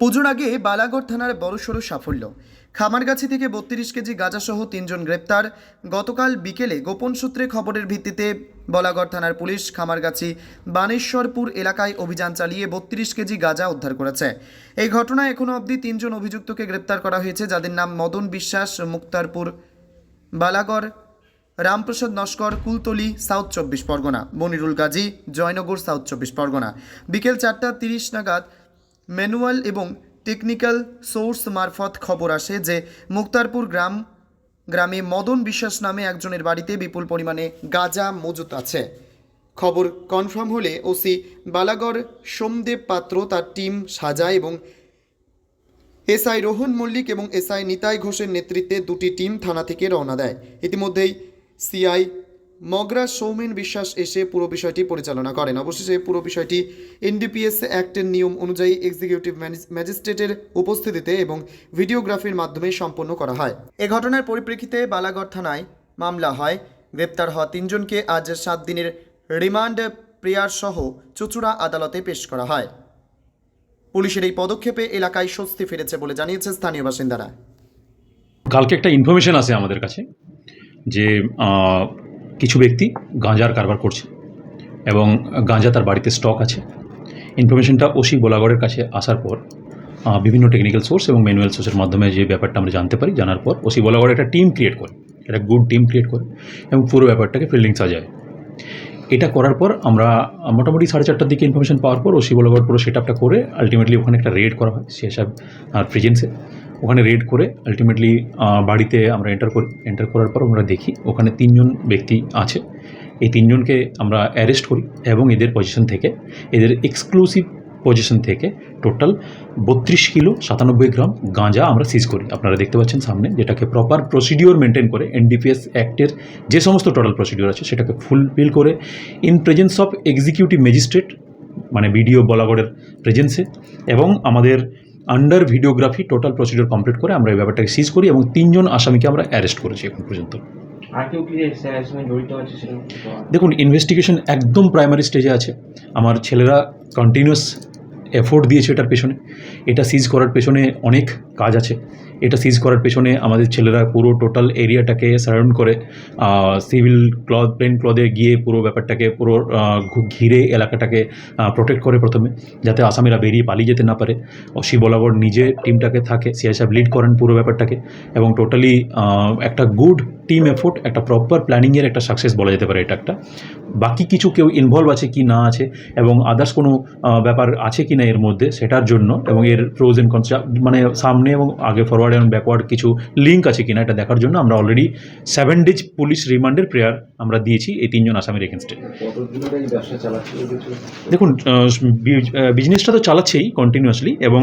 পুজোর আগে বালাগড় থানার বড়সড় সাফল্য। খামারগাছি থেকে বত্রিশ কেজি গাঁজাসহ তিনজন গ্রেপ্তার। গতকাল বিকেলে গোপন সূত্রে খবরের ভিত্তিতে বলাগড় থানার পুলিশ খামারগাছি বানেশ্বরপুর এলাকায় অভিযান চালিয়ে বত্রিশ কেজি গাঁজা উদ্ধার করেছে। এই ঘটনায় এখনও অবধি তিনজন অভিযুক্তকে গ্রেপ্তার করা হয়েছে, যাদের নাম মদন বিশ্বাস, মুক্তারপুর, বালাগড়, রামপ্রসাদ নস্কর, কুলতলি, সাউথ চব্বিশ পরগনা, মনিরুল গাজী, জয়নগর, সাউথ চব্বিশ পরগনা। বিকেল চারটা তিরিশ নাগাদ ম্যানুয়াল এবং টেকনিক্যাল সোর্স মারফত খবর আসে যে মুক্তারপুর গ্রাম, গ্রামে মদন বিশ্বাস নামে একজনের বাড়িতে বিপুল পরিমাণে গাঁজা মজুত আছে। খবর কনফার্ম হলে ওসি বালাগড় সোমদেব পাত্র, তার টিম সাজায় এবং এসআই রোহন মল্লিক এবং এসআই নিতাই ঘোষের নেতৃত্বে দুটি টিম থানা থেকে রওনা দেয়। ইতিমধ্যেই সিআই মগরা সৌমেন বিশ্বাস এসে পুরো বিষয়টি পরিচালনা করেন। অবশেষে পুরো বিষয়টি এনডিপিএস অ্যাক্টের নিয়ম অনুযায়ী এক্সিকিউটিভ ম্যাজিস্ট্রেটের উপস্থিতিতে এবং ভিডিওগ্রাফির মাধ্যমে সম্পন্ন করা হয়। এ ঘটনার পরিপ্রেক্ষিতে বালাগড় থানায় মামলা হয়। গ্রেপ্তার হওয়া তিনজনকে আজ সাত দিনের রিমান্ড প্রেয়ার সহ চুচুড়া আদালতে পেশ করা হয়। পুলিশের এই পদক্ষেপে এলাকায় স্বস্তি ফিরেছে বলে জানিয়েছে স্থানীয় বাসিন্দারা। কালকে একটা ইনফরমেশন আছে আমাদের কাছে যে কিছু ব্যক্তি গাঁজার কারবার করছে এবং গাঁজা তার বাড়িতে স্টক আছে। ইনফরমেশনটা ওসি গোলাগড়ের কাছে আসার পর বিভিন্ন টেকনিক্যাল সোর্স এবং ম্যানুয়াল সোর্সের মাধ্যমে যে ব্যাপারটা আমরা জানতে পারি জানার পর ওসি গোলাগড় একটা টিম ক্রিয়েট করে, একটা গুড টিম ক্রিয়েট করে এবং পুরো ব্যাপারটাকে ফিল্ডিং সাজায়। এটা করার পর আমরা, মোটামুটি সাড়ে চারটার দিকে ইনফরমেশন পাওয়ার পর ওসি বলগড় পুরো সেট আপটা করে আলটিমেটলি ওখানে একটা রেড করা হয় সেসব আর প্রেজেন্সে ওখানে রেড করে আলটিমেটলি বাড়িতে আমরা এন্টার করি এন্টার করার পর আমরা দেখি ওখানে তিনজন ব্যক্তি আছে। এই তিনজনকে আমরা অ্যারেস্ট করি এবং এদের পজিশন থেকে, এদের এক্সক্লুসিভ পজিশন থেকে টোটাল বত্রিশ কিলো সাতানব্বই গ্রাম গাঁজা আমরা সিজ করি। আপনারা দেখতে পাচ্ছেন সামনে যেটাকে প্রপার প্রসিডিওর মেনটেন করে এনডিপিএস অ্যাক্টের যে সমস্ত টোটাল প্রসিডিওর আছে সেটাকে ফুলফিল করে in presence of executive magistrate মানে বিডিও বলাগড়ের প্রেজেন্সে এবং আমাদের under videography total procedure complete করে আমরা এই ব্যাপারটাকে সিজ করি এবং তিনজন আসামিকে আমরা অ্যারেস্ট করেছি এখন পর্যন্ত? দেখুন ইনভেস্টিগেশন একদম প্রাইমারি স্টেজে আছে। আমার ছেলেরা কন্টিনিউস এফোর্ট দিয়েছে এটার পেছনে। এটা সিজ করার পেছনে অনেক কাজ আছে। এটা সিজ করার পেছনে আমাদের ছেলেরা পুরো টোটাল এরিয়াটাকে সারাউন্ড করে সিভিল ক্লথ প্লেন ক্লথে গিয়ে পুরো ব্যাপারটাকে, পুরো ঘিরে এলাকাটাকে প্রোটেক্ট করে প্রথমে, যাতে আসামিরা বেরিয়ে পালিয়ে যেতে না পারে। অসি বলাবর নিজে টিমটাকে থাকে সিআই সাহেব লিড করেন পুরো ব্যাপারটাকে এবং টোটালি একটা গুড টিম এফোর্ট একটা প্রপার প্ল্যানিংয়ের একটা সাকসেস বলা যেতে পারে এটা একটা। বাকি কিছু কেউ ইনভলভ আছে কি না আছে এবং আদার্স কোনো ব্যাপার আছে কি না এর মধ্যে, সেটার জন্য এবং এর প্রোজ অ্যান্ড কনস মানে সামনে এবং আগে ফরওয়ার্ড এবং ব্যাকওয়ার্ড কিছু লিঙ্ক আছে কিনা এটা দেখার জন্য আমরা অলরেডি সেভেন ডেজ পুলিশ রিমান্ডের প্রেয়ার আমরা দিয়েছি এই তিনজন আসামির এগেনস্টে দেখুন বিজনেসটা তো চালাচ্ছেই কন্টিনিউয়াসলি এবং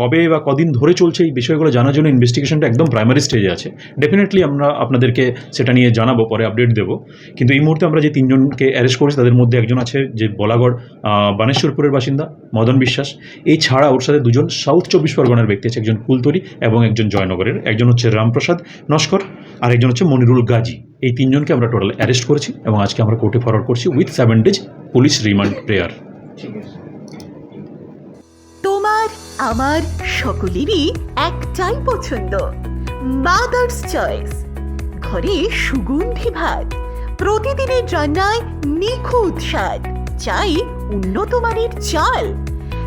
কবে বা কদিন ধরে চলছে এই বিষয়গুলো জানার জন্য ইনভেস্টিগেশনটা একদম প্রাইমারি স্টেজে আছে। ডেফিনেটলি আমরা আপনাদেরকে সেটা নিয়ে জানাব, পরে আপডেট দেবো। কিন্তু এই মুহূর্তে আমরা যে তিনজনকে অ্যারেস্ট করেছি, তাদের মধ্যে একজন আছে যে বলাগড় বানেশ্বরপুরের বাসিন্দা, মদন বিশ্বাস। এছাড়া ওর সাথে দুজন সাউথ চব্বিশ পরগনার ব্যক্তি আছে, একজন কুলতরি। এবং একজন জয়নগরের, একজন হচ্ছে রামপ্রসাদ নস্কর আর একজন হচ্ছে মনিরুল গাজী। এই তিনজনকে আমরা টোটাল অ্যারেস্ট করেছি এবং আজকে আমরা কোর্টে ফরওয়ার্ড করছি with seven days police remand prayer. তোমার, আমার সকলেরই একটাই পছন্দ মাদার্স চয়েস ঘরে সুগন্ধি ভাত, প্রতিদিনের রান্নায় নিখুঁত স্বাদ, চাই উন্নত মানের চাল।